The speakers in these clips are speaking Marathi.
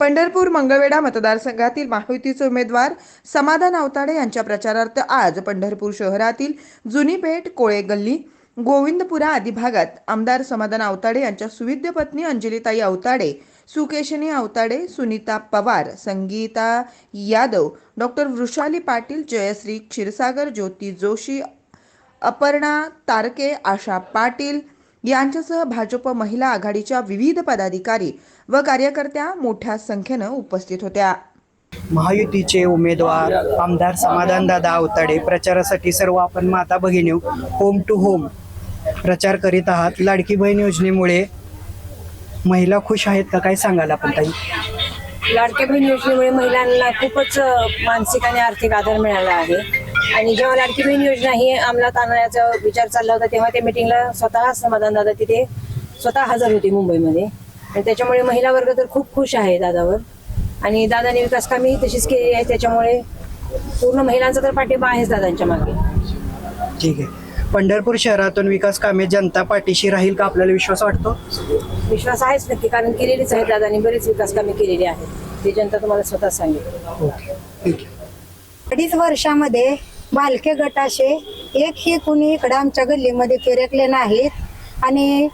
पंढरपूर मंगळवेढा मतदारसंघातील महायुतीचे उमेदवार समाधान अवताडे यांच्या प्रचारार्थ आज पंढरपूर शहरातील जुनी पेठ कोळे गल्ली गोविंदपुरा आदी भागात आमदार समाधान अवताडे यांच्या सुविद्य पत्नी अंजलीताई अवताडे सुकेशनी अवताडे सुनीता पवार संगीता यादव डॉक्टर वृषाली पाटील जयश्री क्षीरसागर ज्योती जोशी अपर्णा तारके आशा पाटील यांच्यासह भाजप महिला आघाडीच्या विविध पदाधिकारी व कार्यकर्त्या मोठ्या संख्येनं उपस्थित होत्या. महायुतीचे उमेदवार आमदार समाधानदादा अवताडे प्रचारासाठी सर्व आपण माता भगिनी होम टू होम प्रचार करीत आहात. लाडकी बहीण योजनेमुळे महिला खुश आहेत का? काय सांगाल आपण ताई? लाडक्या बहीण योजनेमुळे महिलांना खूपच मानसिक आणि आर्थिक आधार मिळाला आहे. आणि जेव्हा लाडकी बहीण योजना ही अंमलात आणण्याचा विचार चालला होता तेव्हा त्या मिटिंगला स्वतः समाधान दादा तिथे स्वतः हजर होते मुंबईमध्ये. आणि त्याच्यामुळे महिला वर्ग तर खूप खुश आहे दादावर. आणि दादाने विकास कामेही तशीच केली आहे त्याच्यामुळे पूर्ण महिलांचा तर पाठिंबा आहेच दादांच्या मागे. ठीक आहे. पंढरपूर शहरातून विकास कामे जनता पाठीशी राहील का आपल्याला विश्वास वाटतो? विश्वास आहेच नक्की कारण केलेलीच आहे दादांनी बरेच विकास कामे केलेली आहेत. ते जनता तुम्हाला स्वतः सांगेल. ओके. ठीक आहे. अडीच वर्षामध्ये बालके गटाचे एकही कुणी इकडं आमच्या गल्लीमध्ये फिरकले नाहीत. आणि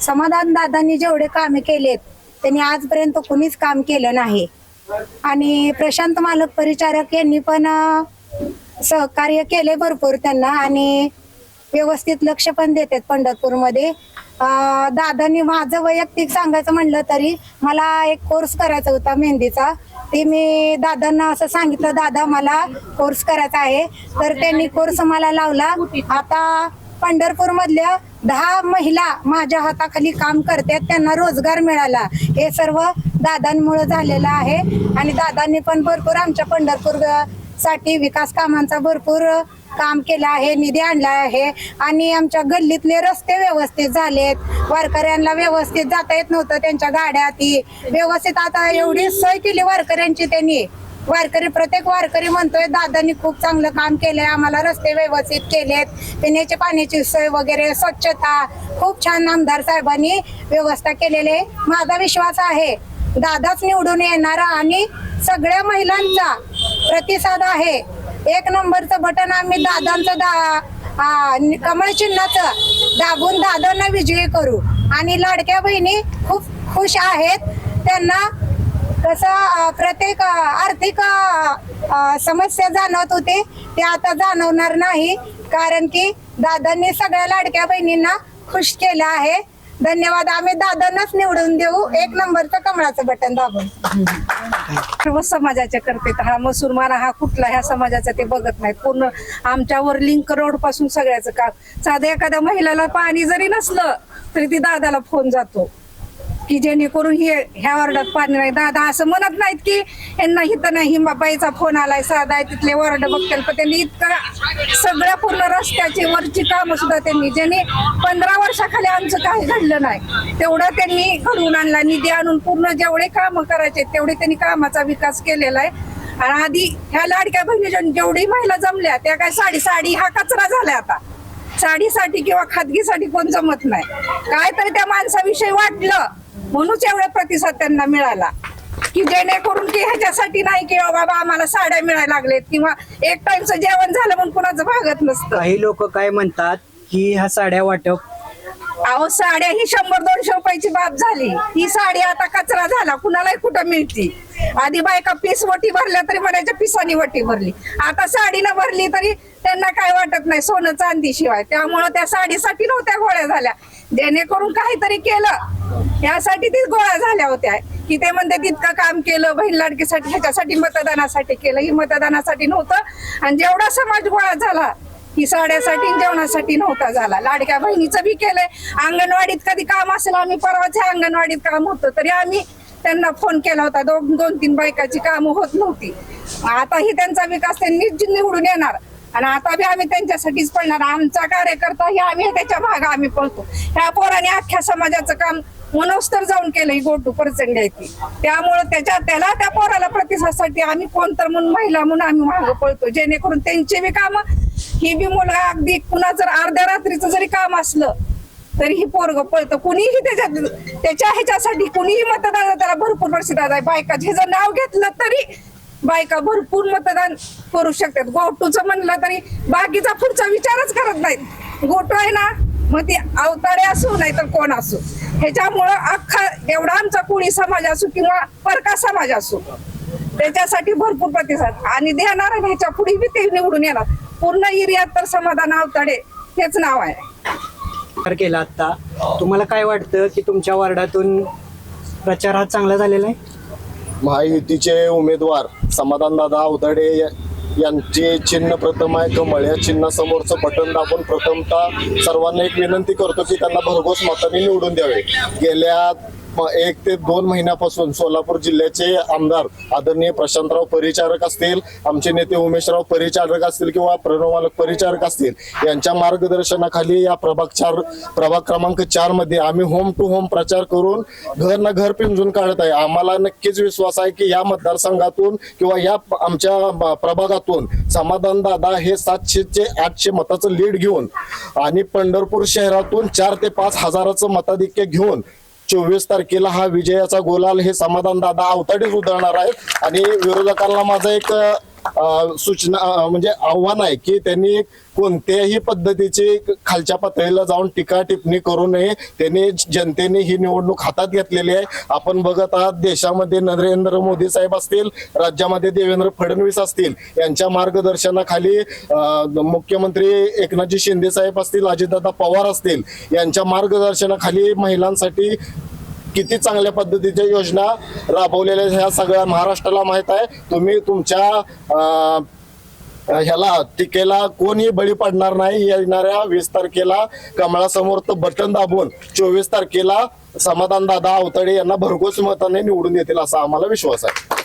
समाधान दादांनी जेवढे कामे केलेत त्यांनी आजपर्यंत कुणीच काम केलं नाही. आणि प्रशांत मालक परिचारक यांनी पण सहकार्य केले भरपूर त्यांना आणि व्यवस्थित लक्ष पण देतात पंढरपूरमध्ये. दादांनी माझं वैयक्तिक सांगायचं म्हणलं तरी मला एक कोर्स करायचा होता मेहंदीचा. ते मी दादांना असं सांगितलं दादा मला कोर्स करायचा आहे. तर त्यांनी कोर्स मला लावला. आता पंढरपूर मधल्या दहा महिला माझ्या हाताखाली काम करतात त्यांना रोजगार मिळाला. हे सर्व दादांमुळे झालेलं आहे. आणि दादांनी पण भरपूर आमच्या पंढरपूरसाठी विकास कामांचा भरपूर काम केलं आहे निधी आणला आहे. आणि आमच्या गल्लीतले रस्ते व्यवस्थित झालेत. वारकऱ्यांना व्यवस्थित जाता येत नव्हतं त्यांच्या गाड्या ती. व्यवस्थित आता एवढी सोय केली वारकऱ्यांची त्यांनी. वारकरी प्रत्येक वारकरी म्हणतोय दादांनी खूप चांगलं काम केलंय आम्हाला रस्ते व्यवस्थित केलेत पिण्याच्या पाण्याची सोय वगैरे स्वच्छता खूप छान आमदार साहेबांनी व्यवस्था केलेली आहे. माझा विश्वास आहे दादाच निवडून येणार आणि सगळ्या महिलांचा प्रतिसाद आहे. एक नंबरचं बटन आम्ही दादांचं दा कमळ चिन्हाचं दाबून दादांना विजयी करू. आणि लाडक्या बहिणी खूप खुश आहेत त्यांना कसं प्रत्येक आर्थिक समस्या जाणवत होते ते आता जाणवणार नाही. कारण की दादांनी सगळ्या लाडक्या बहिणींना खुश केलं आहे. धन्यवाद. आम्ही दादांनाच निवडून देऊ. एक नंबरचं कमळाचं बटन दाबून. सर्व समाजाच्या करते हा मुसलमान हा कुठला ह्या समाजाचा ते बघत नाहीत. पूर्ण आमच्यावर लिंक रोडपासून सगळ्याचं काम. साधं एखाद्या महिलाला पाणी जरी नसलं तरी ती दादाला फोन जातो. की जेणेकरून हे ह्या वार्डात पाणी नाही. दादा असं म्हणत नाहीत की यांना इथं नाही बाईचा फोन आलाय साधा आहे तिथले वॉर्ड बघतील. पण त्यांनी इतकं सगळ्या पूर्ण रस्त्याची वरची कामं सुद्धा त्यांनी ज्याने पंधरा वर्षाखाली आमचं काही घडलं नाही तेवढं त्यांनी घडवून आणला. निधी आणून पूर्ण जेवढे कामं करायचे तेवढे त्यांनी कामाचा विकास केलेला आहे. आणि आधी ह्या लाडक्या बहिणी जेवढी महिला जमल्या त्या काय साडी साडी हा कचरा झाला आता. साडीसाठी किंवा खादगीसाठी कोण जमत नाही. काय तरी त्या माणसाविषयी वाटलं. म्हणूनच एवढा प्रतिसाद त्यांना मिळाला. की जेणेकरून की ह्याच्यासाठी नाही की "अहो बाबा आम्हाला साड्या मिळायला लागलेत किंवा एक टाइमचं जेवण झालं म्हणून कुणाचं भागत नसतं. काही लोक काय म्हणतात की ह्या साड्या वाटप अहो साड्या ही शंभर दोनशे रुपयाची बाब झाली. ही साडी आता कचरा झाला. कुणालाही कुठं मिळती? आधी बायका पीस वटी भरल्या तरी म्हणायच्या पिसानी वटी भरली. आता साडीनं भरली तरी त्यांना काय वाटत नाही सोनं चांदी शिवाय त्यामुळं त्या साडीसाठी नव्हत्या गोळ्या झाल्या. जेणेकरून काहीतरी केलं. यासाठी ती गोळा झाल्या होत्या. की ते म्हणते तितकं काम केलं बहीण लाडकीसाठी ह्याच्यासाठी मतदानासाठी केलं. ही मतदानासाठी नव्हतं. आणि जेवढा समाज गोळा झाला ही साड्यासाठी जेवणासाठी नव्हता झाला. लाडक्या बहिणीचं बी केलंय. अंगणवाडीत कधी काम असेल आम्ही परवाच अंगणवाडीत काम होतं तरी आम्ही त्यांना फोन केला होता. दोन दोन तीन बायकाची कामं होत नव्हती. आता ही त्यांचा विकास त्यांनी निवडून येणार. आणि आता बी आम्ही त्यांच्यासाठीच पडणार. आमचा कार्यकर्ता हे आम्ही त्याच्या भागा आम्ही पळतो. ह्या पोराने अख्ख्या समाजाचं काम मनोस्तर जाऊन केलं गोटू प्रचंड आहे ती. त्यामुळं त्याच्या त्याला त्या पोराला प्रतिसादासाठी आम्ही कोण तर म्हणून महिला म्हणून आम्ही मागं पळतो. जेणेकरून त्यांची बी काम ही बी मुलगा अगदी कुणा जर अर्ध्या रात्रीचं जरी काम असलं तरी ही पोरग पळतं. कुणीही त्याच्यात त्याच्या ह्याच्यासाठी कुणीही मतदान त्याला भरपूर प्रतिसाद आहे. बायका जर नाव घेतलं तरी बायका भरपूर मतदान करू शकतात. गोटूचं म्हणलं तरी बाकीचा पुढचा विचारच करत नाहीत. गोटू आहे ना मग ती अवताडे असो नाही तर कोण असो. ह्याच्यामुळं अख्खा एवढा आमचा कोळी समाज असो किंवा परका समाज असो त्याच्यासाठी भरपूर प्रतिसाद. आणि देणार आणि ह्याच्या पुढे बी ते निवडून येणार. पूर्ण एरियात तर समाधान अवताडे हेच नाव आहे. केला आता तुम्हाला काय वाटतं की तुमच्या वार्डातून प्रचार हा चांगला झालेला आहे? महायुतीचे उमेदवार समाधानदादा अवताडे या- यांचे चिन्ह प्रथम आहे कमळ या चिन्हासमोरचं बटन दाबून प्रथमतः सर्वांना एक विनंती करतो की त्यांना भरघोस मताने निवडून द्यावे. गेल्या एक ते दोन महिन्यापासून सोलापूर जिल्ह्याचे आमदार आदरणीय प्रशांतराव परिचारक असतील आमचे नेते उमेशराव परिचारक असतील किंवा प्रणव मालक परिचारक असतील यांच्या मार्गदर्शनाखाली या प्रभाग चार प्रभाग क्रमांक चारमध्ये आम्ही होम टू होम प्रचार करून घर न घर पिंजून काढत आहे. आम्हाला नक्कीच विश्वास आहे की या मतदारसंघातून किंवा या आमच्या प्रभागातून समाधान दादा हे सातशे ते आठशे मताचं लीड घेऊन आणि पंढरपूर शहरातून चार ते पाच हजाराचं मताधिक्य घेऊन चोवीस तारखेला हा विजयाचा गोलाल हे समाधान दादा अवताडीच उधळणार आहेत. आणि विरोधकांना माझं एक सूचना म्हणजे आव्हान आहे की त्यांनी कोणत्याही पद्धतीची खालच्या पातळीला जाऊन टीका टिप्पणी करू नये. त्यांनी जनतेने ही निवडणूक हातात घेतलेली आहे. आपण बघत आहात देशामध्ये नरेंद्र मोदी साहेब असतील राज्यामध्ये देवेंद्र फडणवीस असतील यांच्या मार्गदर्शनाखाली मुख्यमंत्री एकनाथजी शिंदे साहेब असतील अजितदादा पवार असतील यांच्या मार्गदर्शनाखाली महिलांसाठी किती चांगल्या पद्धतीच्या योजना राबवलेल्या ह्या सगळ्या महाराष्ट्राला माहीत आहे. तुम्ही तुमच्या ह्याला टीकेला कोणी बळी पडणार नाही. येणाऱ्या वीस तारखेला कमळासमोर तर बटन दाबून चोवीस तारखेला समाधान दादा अवतडे यांना भरघोस मताने निवडून येतील असा आम्हाला विश्वास आहे.